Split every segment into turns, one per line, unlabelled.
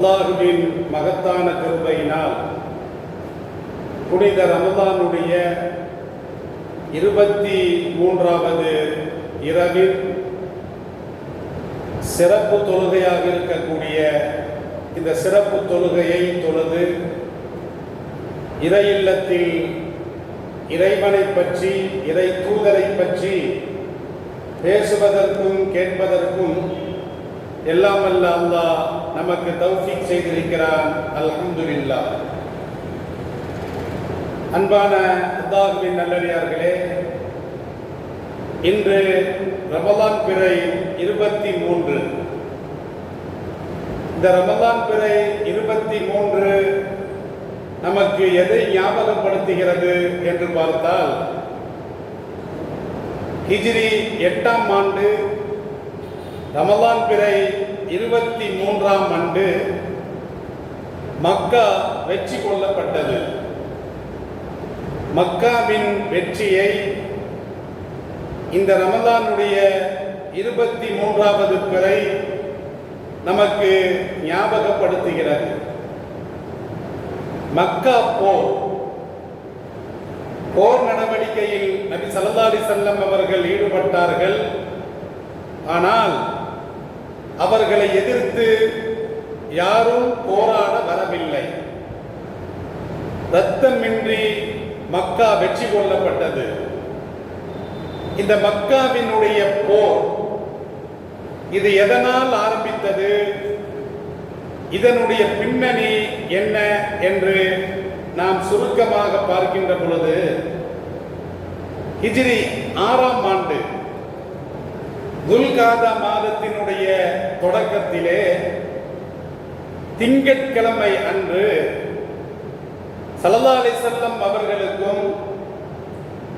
அல்லாஹுவின் மகத்தான கிருபையினால் புனித ரமதானுடைய இருபத்தி மூன்றாவது இரவில் சிறப்பு தொழுகையாக இருக்கக்கூடிய இந்த சிறப்பு தொழுகையை தொழுது இறை இல்லத்தில் இறைவனை பற்றி இறை தூதரை பற்றி பேசுவதற்கும் கேட்பதற்கும் எல்லாம் அல்லாஹ் நமக்கு தௌஃபீக் செய்திருக்கிறான் அல்ஹம்துலில்லாஹ். அன்பான அல்லாஹுவின் நல்லடியார்களே இன்று ரமலான் பிறை இருபத்தி மூன்று. இந்த ரமலான் பிறை இருபத்தி மூன்று நமக்கு எதை ஞாபகப்படுத்துகிறது என்று பார்த்தால் ஹிஜ்ரி எட்டாம் ஆண்டு ரமலான் பிறை இருபத்தி மூன்றாம் ஆண்டு மக்கா வெற்றி கொள்ளப்பட்டது. மக்காவின் வெற்றியை இந்த ரமதானுடைய இருபத்தி மூன்றாவது பிறை நமக்கு ஞாபகப்படுத்துகிறது. மக்கா போர் போர் நடவடிக்கையில் நபி சலதாரி செல்லம் அவர்கள் ஈடுபட்டார்கள். ஆனால் அவர்களை எதிர்த்து யாரும் போராட வரவில்லை. ரத்தமின்றி மக்கா வெற்றி கொள்ளப்பட்டது. இந்த மக்காவினுடைய போர் இது எதனால் ஆரம்பித்தது? இதனுடைய பின்னணி என்ன என்று நாம் சுருக்கமாக பார்க்கின்ற பொழுது ஹிஜிரி ஆறாம் ஆண்டு துல்காதா மாதத்தினுடைய தொடக்கத்திலே திங்கட்கிழமை அன்று சல்லா செல்லம் அவர்களுக்கும்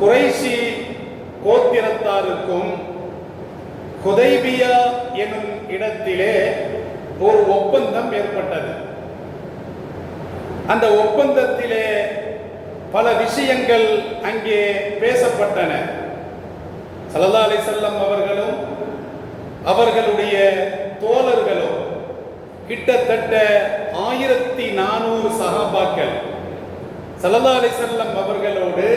குறைஷி கோத்திரத்தாருக்கும் குதைபியா எனும் இடத்திலே ஒரு ஒப்பந்தம் ஏற்பட்டது. அந்த ஒப்பந்தத்திலே பல விஷயங்கள் அங்கே பேசப்பட்டன. சல்லா அலிசல்லம் அவர்களும் அவர்களுடைய தோழர்களும் கிட்டத்தட்ட ஆயிரத்தி நானூறு சகாபாக்கள் சல்லா அலிசல்லம் அவர்களோடு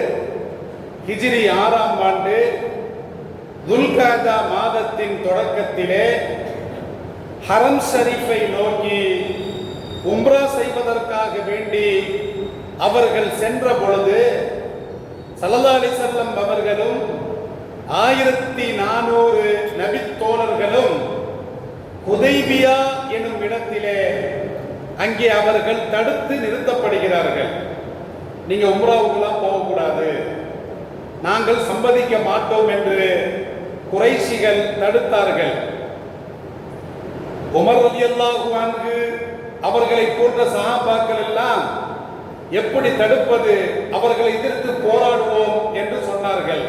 ஹிஜிரி ஆறாம் ஆண்டு துல்காதா மாதத்தின் தொடக்கத்திலே ஹரம் ஷரீஃபை நோக்கி உம்ரா செய்வதற்காக வேண்டி அவர்கள் சென்ற பொழுது சல்லா அலிசல்லம் அவர்களும் ஆயிரத்தி நானூறு நபித்தோழர்களும் குதைபியா எனும் இடத்திலே அங்கே அவர்கள் தடுத்து நிறுத்தப்படுகிறார்கள். நீங்க உம்ராவுக்குலாம் போகக்கூடாது. நாங்கள் சம்பதிக்க மாட்டோம் என்று குறைசிகள் தடுத்தார்கள். உமர் ரலியல்லாஹு அவர்களை போன்ற சகாபாக்கள் எல்லாம் எப்படி தடுப்பது? அவர்களை எதிர்த்து போராடுவோம் என்று சொன்னார்கள்.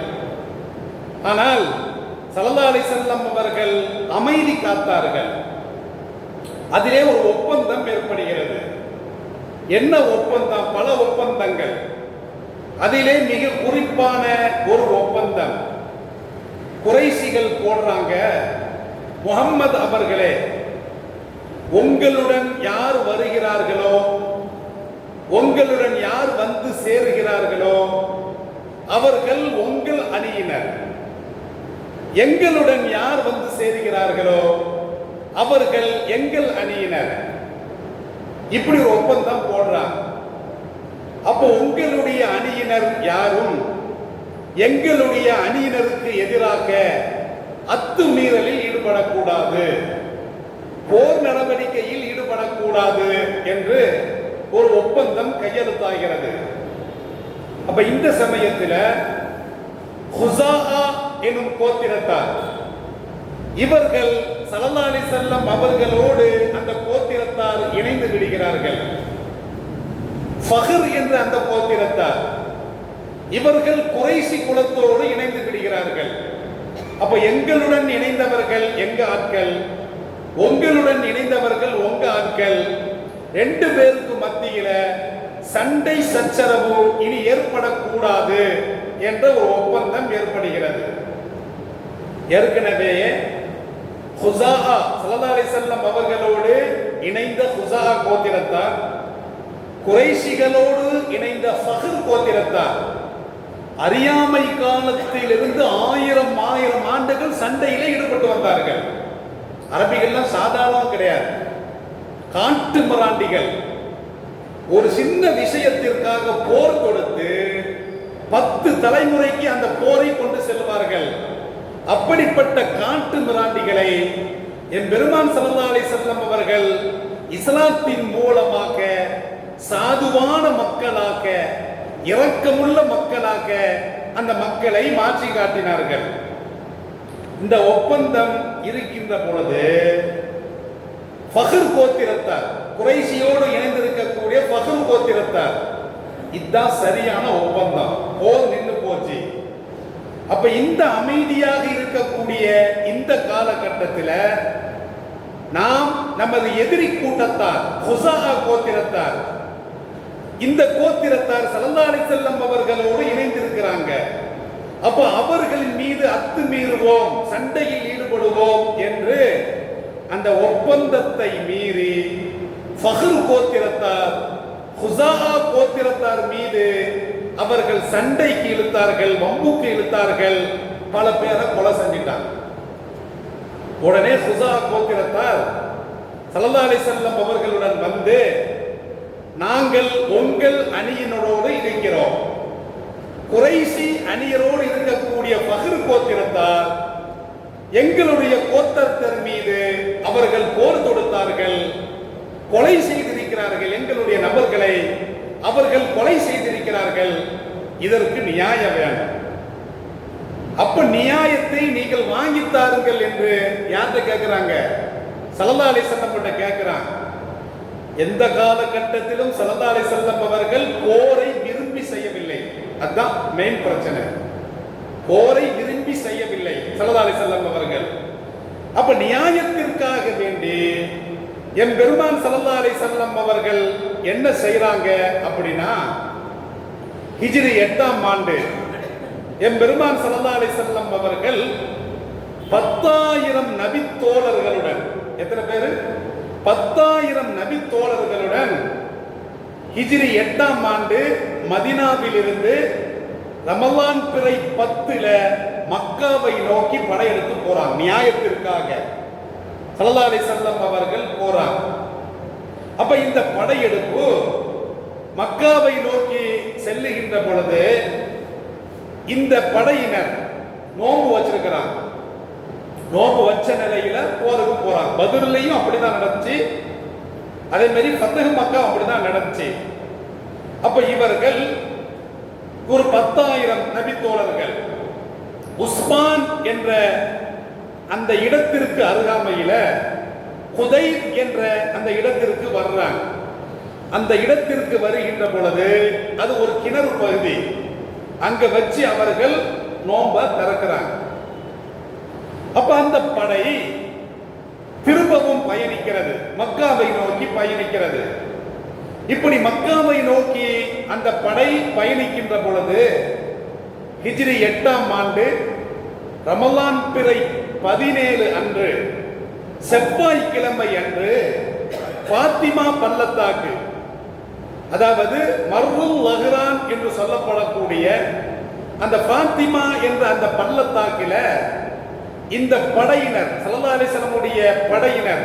ஆனால் சல்லா அலிசல்லம் அவர்கள் அமைதி காத்தார்கள். அதிலே ஒரு ஒப்பந்தம் ஏற்படுகிறது. என்ன ஒப்பந்தம்? பல ஒப்பந்தங்கள். அதிலே மிக குறிப்பான ஒரு ஒப்பந்தம். குறைசிகள் போடுறாங்க. முகம்மது அவர்களே உங்களுடன் யார் வருகிறார்களோ உங்களுடன் யார் வந்து சேருகிறார்களோ அவர்கள் உங்கள் அணியினர். எங்களுடன் யார் வந்து சேருகிறார்களோ அவர்கள் எங்கள் அணியினர். இப்படி ஒரு ஒப்பந்தம் போடுறாங்க. அப்போ உங்களுடைய அணியினர் யாரும் எங்களுடைய அணியினருக்கு எதிராக அத்துமீறலில் ஈடுபடக்கூடாது. போர் நடவடிக்கையில் ஈடுபடக்கூடாது என்று ஒரு ஒப்பந்தம் கையெழுத்தாகிறது. அப்ப இந்த சமயத்தில் என்னும் கோத்திரத்தார். இவர்கள் சலல்லாலி செல்லம் அவர்களோடு அந்த கோத்திரத்தார் இணைந்து விடுகிறார்கள். ஃபஹர் என்ற அந்த கோத்திரத்தார். இவர்கள் குறைசி குலத்தோடு இணைந்து விடுகிறார்கள். அப்ப எங்களுடன் இணைந்தவர்கள் எங்க ஆட்கள்? உங்களுடன் இணைந்தவர்கள் உங்க ஆட்கள்? ரெண்டு பேருக்கு மத்தியில சண்டை சச்சரவு இனி ஏற்படக்கூடாது என்ற ஒரு ஒப்பந்தம் ஏற்படுகிறது. ஏற்கனவே ஹுசாஹா ஸல்லல்லாஹு அலைஹி அவர்களோடு இணைந்த ஹுசாஹா கோத்திரத்தார் குறைஷிகளோடு இணைந்த ஃபஹர் கோத்திரத்தார். அறியாமை காலத்திலிருந்து ஆயிரம் ஆயிரம் ஆண்டுகள் சண்டையிலே ஈடுபட்டு வந்தார்கள். அரபிகள்லாம் சாதாரணம் கிடையாது. காட்டு மராண்டிகள். ஒரு சின்ன விஷயத்திற்காக போர் கொடுத்து பத்து தலைமுறைக்கு அந்த போரை கொண்டு செல்வார்கள் அப்படிப்பட்ட காட்டு மிராண்டிகளை என் பெருமான் ஸல்லல்லாஹு செல்லம் அவர்கள் இஸ்லாத்தின் மூலமாக சாதுவான மக்களாக இரக்கமுள்ள மக்களாக அந்த மக்களை மாற்றி காட்டினார்கள். இந்த ஒப்பந்தம் இருக்கின்ற பொழுது ஃபஹர் கோத்திரத்தார் குறைசியோடு இணைந்திருக்கக்கூடிய ஃபஹர் கோத்திரத்தார். இதுதான் சரியான ஒப்பந்தம். போர் நின்று அப்ப இந்த அமைதியாக இருக்கக்கூடிய இந்த காலகட்டத்தில் நாம் நமது எதிரி கூட்டத்தார் ஹுசாஹா கோத்திரத்தார் இந்த கோத்திரத்தார் சல்லல்லாஹு செல்லம் அவர்களோடு இணைந்திருக்கிறாங்க. அப்ப அவர்களின் மீது அத்துமீறுவோம் சண்டையில் ஈடுபடுவோம் என்று அந்த ஒப்பந்தத்தை மீறி ஃபஹர் கோத்திரத்தார் ஹுசாஹா கோத்திரத்தார் மீது அவர்கள் சண்டைக்கு இழுத்தார்கள் வம்புக்கு இழுத்தார்கள். பல பேரை கொலை செஞ்சிட்டாங்க. உடனே சுசா கோத்திரத்தார் சல்லல்லாஹு செல்லம் அவர்களுடன் வந்து நாங்கள் உங்கள் அணியினரோடு இருக்கிறோம். குறைசி அணியரோடு இருக்கக்கூடிய பகிர் கோத்திரத்தார் எங்களுடைய கோத்தரத்தர் மீது அவர்கள் போர் தொடுத்தார்கள். கொலை செய்திருக்கிறார்கள் எங்களுடைய நபர்களை அவர்கள் கொலை செய்திருக்கிறார்கள். இதற்கு நியாயம் வேணும் அப்ப நியாயத்தை நீங்கள் வாங்கி தாருங்கள் என்று யார்கிட்ட கேட்கிறாங்க சல்லா அலி செல்லம் கேட்கிறாங்க எந்த காலகட்டத்திலும் சலதாலை அலி செல்லம் அவர்கள் போரை விரும்பி செய்யவில்லை. அதுதான் மெயின் பிரச்சனை. போரை விரும்பி செய்யவில்லை சலதாலை அலி செல்லம் அவர்கள். அப்ப நியாயத்திற்காக வேண்டி என் பெருமான் சல்லா அலி செல்லம் அவர்கள் என்ன செய்கிறாங்க அப்படின்னா ஹிஜ்ரி எட்டாம் ஆண்டு. என் பெருமான் சல்லா அலி செல்லம் அவர்கள் பத்தாயிரம் நபி தோழர்களுடன் எத்தனை பேரு? பத்தாயிரம் நபி தோழர்களுடன் எட்டாம் ஆண்டு மதினாவிலிருந்து ரமலான் பிறை பத்துல மக்காவை நோக்கி படையெடுத்து போறாங்க. நியாயத்திற்காக. சல்லா அலி செல்லம் அவர்கள் போறாங்க. அப்ப இந்த படையெடுப்பு மக்காவை நோக்கி செல்லுகின்ற பொழுது இந்த படையினர் நோம்பு வச்சிருக்கிறாங்க. நோம்பு வச்ச நிலையில போருக்கு போறாங்க. பதிலையும் அப்படிதான் நடந்துச்சு. அதே மாதிரி பத்தகு மக்கா அப்படிதான் நடந்துச்சு. அப்ப இவர்கள் ஒரு பத்தாயிரம் நபித்தோழர்கள் உஸ்மான் என்ற அந்த இடத்திற்கு அருகாமையில குதை என்ற அந்த இடத்திற்கு வர்றாங்க. அந்த இடத்திற்கு வருகின்ற பொழுது அது ஒரு கிணறு பகுதி. அங்க வச்சு அவர்கள் நோம்ப திறக்கிறாங்க. அப்ப அந்த படை திரும்பவும் பயணிக்கிறது. மக்காவை நோக்கி பயணிக்கிறது. இப்படி மக்காவை நோக்கி அந்த படை பயணிக்கின்ற பொழுது ஹிஜ்ரி எட்டாம் ஆண்டு ரமலான் பிறை பதினேழு அன்று செவ்வாய்க்கிழமை அன்று பாத்திமா பள்ளத்தாக்கு அதாவது மர்ருல் லஹ்ரான் என்று சொல்லப்படக்கூடிய அந்த பாத்திமா என்ற அந்த பள்ளத்தாக்கில இந்த படையினர் சல்லா அலிசலமுடைய படையினர்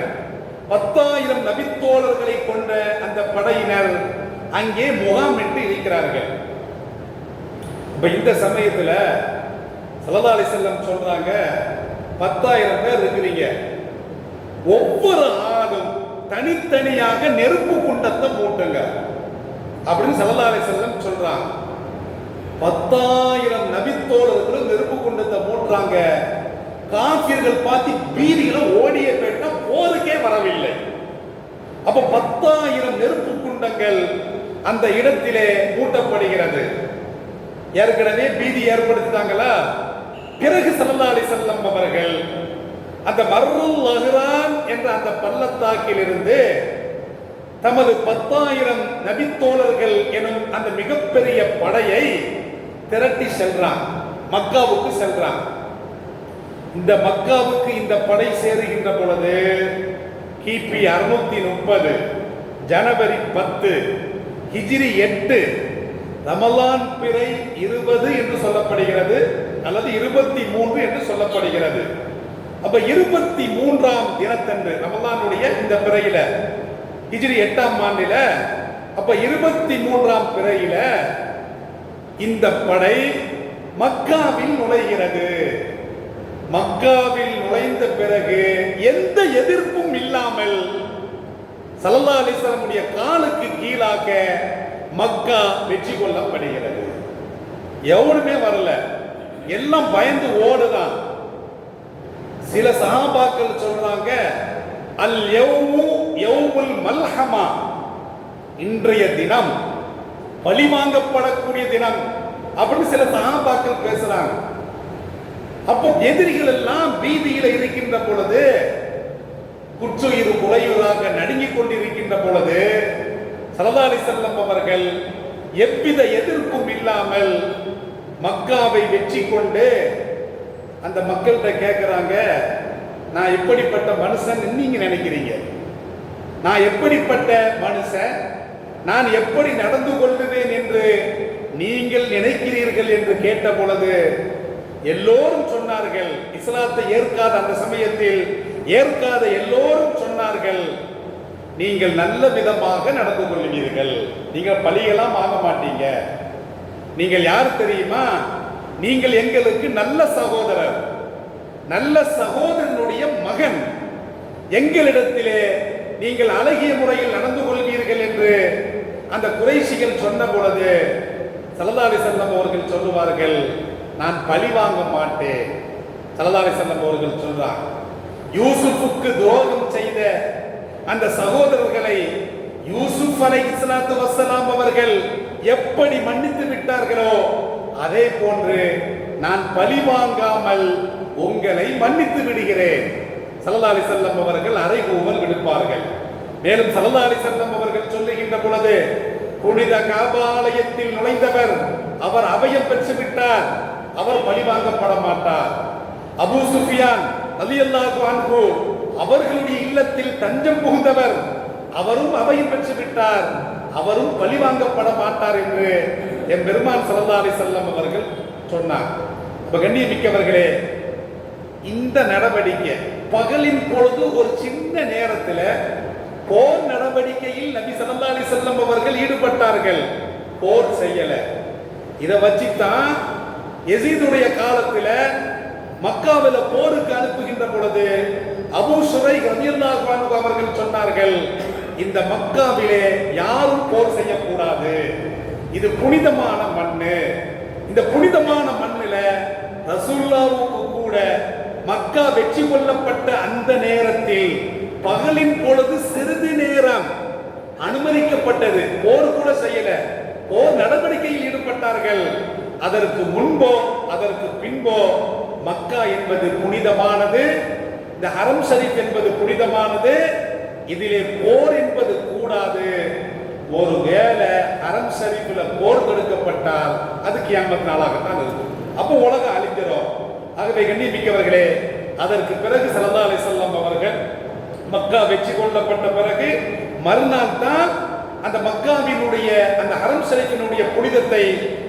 பத்தாயிரம் நபித்தோழர்களை கொண்ட அந்த படையினர் அங்கே முகாமிட்டு இருக்கிறார்கள். இப்ப இந்த சமயத்துல சல்லா அலிசல்லம் சொல்றாங்க பத்தாயிரம் பேர் இருக்கிறீங்க. ஒவ்வொரு ஆளும் தனித்தனியாக நெருப்பு குண்டத்தை போட்டுங்க. அப்படின்னு சல்லா செல்லம் சொல்றாங்க பத்தாயிரம் நபித்தோழர்கள் நெருப்பு குண்டத்தை மூட்டுறாங்க காபியர்கள் பார்த்து வீதியில ஓடிய போயிட்டா போருக்கே வரவில்லை. அப்ப பத்தாயிரம் நெருப்பு குண்டங்கள் அந்த இடத்திலே மூட்டப்படுகிறது. ஏற்கனவே பீதி ஏற்படுத்திட்டாங்களா? பிறகு சல்லா அலி செல்லம் அவர்கள் அந்த மர்ருல் லஹ்ரான் என்ற அந்த பள்ளத்தாக்கிலிருந்து தமது பத்தாயிரம் நபித்தோழர்கள் எனும் அந்த மிகப்பெரிய படையை திரட்டி சென்றான். மக்காவுக்கு சென்றான். இந்த மக்காவுக்கு இந்த படை சேருகின்ற பொழுது கிபி அறுநூத்தி முப்பது ஜனவரி பத்து ஹிஜிரி எட்டு ரமலான் பிறை இருபது என்று சொல்லப்படுகிறது அல்லது இருபத்தி மூன்று என்று சொல்லப்படுகிறது. அப்ப இருபத்தி மூன்றாம் தினத்தன்று ரமலானுடைய இந்த பிறையில ஹிஜ்ரி எட்டாம் ஆண்டில அப்ப இருபத்தி மூன்றாம் பிறையில இந்த படை மக்காவில் நுழைகிறது. மக்காவில் நுழைந்த பிறகு எந்த எதிர்ப்பும் இல்லாமல் சல்லா அலிஸ்லமுடைய காலுக்கு கீழாக மக்கா வெற்றி கொள்ளப்படுகிறது. எவனுமே வரல. எல்லாம் பயந்து ஓடுதான். சில சகாபாக்கள் சொல்றாங்க அல் யௌமு யௌமுல் மல்ஹமா. இன்றைய தினம் பழிவாங்கப்படக்கூடிய தினம் அப்படின்னு சில சகாபாக்கள் பேசுறாங்க. அப்போ எதிரிகள் எல்லாம் வீதியில இருக்கின்ற பொழுது குற்றுயிர் குறையுறாக நடுங்கிக் கொண்டிருக்கின்ற பொழுது சரதாரி செல்லம் அவர்கள் எவ்வித எதிர்ப்பும் இல்லாமல் மக்காவை வெற்றி கொண்டு அந்த மக்கள்கிட்ட கேட்குறாங்க நான் எப்படிப்பட்ட மனுஷன் நீங்க நினைக்கிறீங்க? நான் எப்படிப்பட்ட மனுஷன்? நான் எப்படி நடந்து கொள்வேன் என்று நீங்கள் நினைக்கிறீர்கள்? என்று கேட்ட பொழுது எல்லோரும் சொன்னார்கள் இஸ்லாத்தை ஏற்காத அந்த சமயத்தில் ஏற்காத எல்லோரும் சொன்னார்கள் நீங்கள் நல்ல விதமாக நடந்து கொள்வீர்கள் நீங்கள் பழியெல்லாம் வாங்க மாட்டீங்க. நீங்கள் யார் தெரியுமா? நீங்கள் எங்களுக்கு நல்ல சகோதரர். நல்ல சகோதரனுடைய மகன். எங்களிடத்திலே நீங்கள் அழகிய முறையில் நடந்து கொள்வீர்கள் என்று அந்த குறைசிகள் சொன்ன பொழுது சல்லல்லாஹு செல்லம் அவர்கள் சொல்லுவார்கள் நான் பழி வாங்க மாட்டேன். சல்லல்லாஹு செல்லம் அவர்கள் சொல்றார் யூசுஃபுக்கு துரோகம் செய்த அந்த சகோதரர்களை யூசுப் அலை இஸ்லாத்து வசலாம் அவர்கள் எப்படி மன்னித்து விட்டார்களோ அதே போன்று நான் பழி வாங்காமல் உங்களை மன்னித்து விடுகிறேன். சல்லல்லா செல்லம் அவர்கள் அறைகூவல் விடுப்பார்கள். மேலும் சல்லல்லா செல்லம் அவர்கள் சொல்லுகின்ற பொழுது புனித காபாலயத்தில் நுழைந்தவர் அவர் அபயம் பெற்று விட்டார். அவர் பழிவாங்கப்பட மாட்டார். அபு சுஃபியான் ரலியல்லாஹு அன்ஹு அவர்களுடைய இல்லத்தில் தஞ்சம் புகுந்தவர் அவரும் அபயம் பெற்று விட்டார். அவரும் பழிவாங்கப்பட மாட்டார் என்று என் பெருமான் சல்லல்லா அலி செல்லம் அவர்கள் சொன்னார். இப்ப கண்ணியமிக்கவர்களே இந்த நடவடிக்கை. பகலின் பொழுது ஒரு சின்ன நேரத்தில் போர் நடவடிக்கையில் நபி சல்லா அலி செல்லம் அவர்கள் ஈடுபட்டார்கள். போர் செய்யல. இதை வச்சுத்தான் எசீதுடைய காலத்தில் மக்காவில் போருக்கு அனுப்புகின்ற பொழுது அபு சுரை அவர்கள் சொன்னார்கள் இந்த மக்காவிலே யாரும் போர் செய்யக்கூடாது. இது புனிதமான மண்ணு. இந்த புனிதமான மண்ணில் ரசுல்லாவுக்கு கூட மக்கா வெற்றி கொள்ளப்பட்ட அந்த நேரத்தில் பகலின் பொழுது சிறிது நேரம் அனுமதிக்கப்பட்டது. போர் கூட செய்யல. போர் நடவடிக்கையில் ஈடுபட்டார்கள். அதற்கு முன்போ அதற்கு பின்போ மக்கா என்பது புனிதமானது. இந்த ஹரம் ஷரீப் என்பது புனிதமானது. இதிலே போர் என்பது கூடாது. ஒரு வேலை ஹரம் ஷரீஃபில் போர் தொடுக்கப்பட்டால் அது கியாமத் நாளாகத்தான் இருக்கும். அப்போ உலக ஆகவே கண்ணியமிக்கவர்களே அதற்கு பிறகு சல்லா அலிசல்லாம் அவர்கள் மக்கா வெற்றி கொள்ளப்பட்ட பிறகு மறுநாள் தான் அந்த மக்காவினுடைய அந்த ஹரம் ஷரீஃபினுடைய புனிதத்தை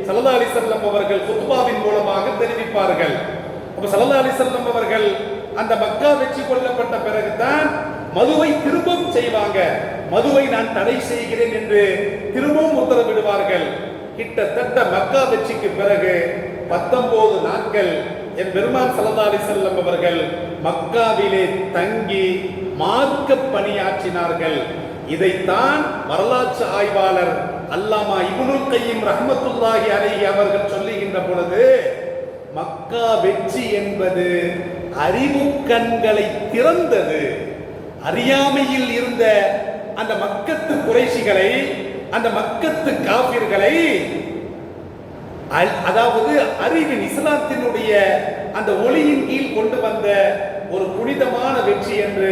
சல்லா அலிசல்லம் அவர்கள் குத்பாவின் மூலமாக தெரிவிப்பார்கள். அப்ப சல்லா அலிசல்லம் அவர்கள் அந்த மக்கா வெற்றி கொள்ளப்பட்ட பிறகு தான் மதுவை திரும்பவும் செய்வாங்க. மதுவை நான் தடை செய்கிறேன் என்று திரும்பவும் உத்தரவிடுவார்கள். கிட்டத்தட்ட மக்கா வெற்றிக்கு பிறகு பத்தொன்பது நாட்கள் என் பெருமான் சலதாரி செல்லம் அவர்கள் மக்காவிலே தங்கி மார்க்க பணியாற்றினார்கள். இதைத்தான் வரலாற்று ஆய்வாளர் அல்லாமா இப்னுல் கையும் ரஹ்மத்துல்லாஹி அலைஹி அவர்கள் சொல்லுகின்ற பொழுது மக்கா வெற்றி என்பது அறிவு கண்களை திறந்தது. அறியாமையில் இருந்த அந்த மக்கத்து குறைசிகளை அந்த மக்கத்து காபிர்களை அதாவது அறிவின் இஸ்லாத்தினுடைய அந்த ஒளியின் கீழ் கொண்டு வந்த ஒரு புனிதமான வெற்றி என்று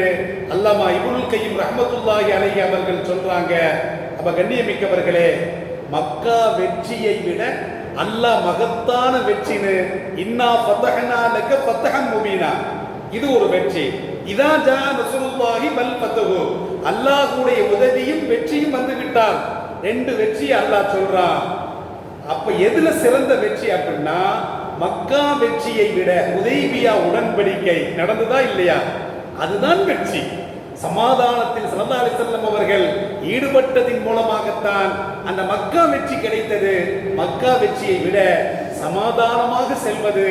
அல்லாமா இபுல் கையும் ரஹமத்துல்லாஹி அலைஹி அவர்கள் சொல்றாங்க. அப்ப கண்ணியமிக்கவர்களே மக்கா வெற்றியை விட அல்லாஹ் மகத்தான வெற்றின்னு இன்னா ஃபதஹனா லக ஃபதஹம் முபீனா இது ஒரு வெற்றி. இதான் ஜா நஸ்ருல்லாஹி வல் ஃபத்ஹு அல்லாஹ்வுடைய உதவியும் வெற்றியும் வந்து விட்டால் ரெண்டு வெற்றி அல்லாஹ் சொல்றான். அப்ப எதுல சிறந்த வெற்றி அப்படின்னா மக்கா வெற்றியை விட உதய்பியா உடன்படிக்கை நடந்ததா இல்லையா? அதுதான் வெற்றி. சமாதானத்தில் சல்லா அலிசல்லம் அவர்கள் ஈடுபட்டதின் மூலமாகத்தான் அந்த மக்கா வெற்றி கிடைத்தது. மக்கா வெற்றியை விட சமாதானமாக செல்வது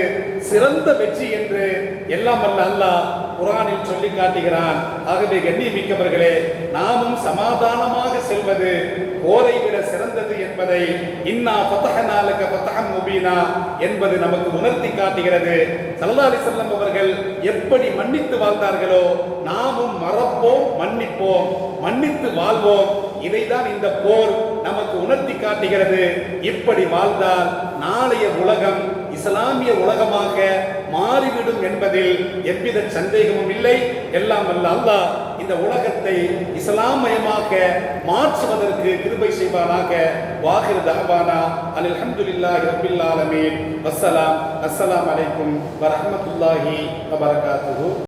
சிறந்த வெற்றி என்று எல்லாம் வல்ல அல்லாஹ் குரானில் சொல்லி காட்டுகிறான். ஆகவே கண்ணியமிக்கவர்களே நாமும் சமாதானமாக செல்வது போரை விட சிறந்தது என்பதை இன்னா ஃபதஹனாலக ஃபதஹம் முபீனா என்பது நமக்கு உணர்த்தி காட்டுகிறது. சல்லல்லாஹு செல்லம் அவர்கள் எப்படி மன்னித்து வாழ்ந்தார்களோ நாமும் மறப்போம் மன்னிப்போம் மன்னித்து வாழ்வோம். இதைதான் இந்த போர் நமக்கு உணர்த்தி காட்டுகிறது. இப்படி வாழ்ந்தால் நாளைய உலகம் இஸ்லாமிய உலகமாக மாறிவிடும் என்பதில் எவ்வித சந்தேகமும் இல்லை. எல்லாம் வல்ல அல்லாஹ் இந்த உலகத்தை இஸ்லாமயமாக மாற்றுவதற்கு கிருபை செய்வானாக. வாஹிர் தஹபானா அனில் அல்ஹம்துலில்லாஹி ரபில் ஆலமீன். அஸ்ஸலாம் அஸ்ஸலாம் அலைக்கும் வரஹமத்துல்லாஹி வபரகாத்துஹு.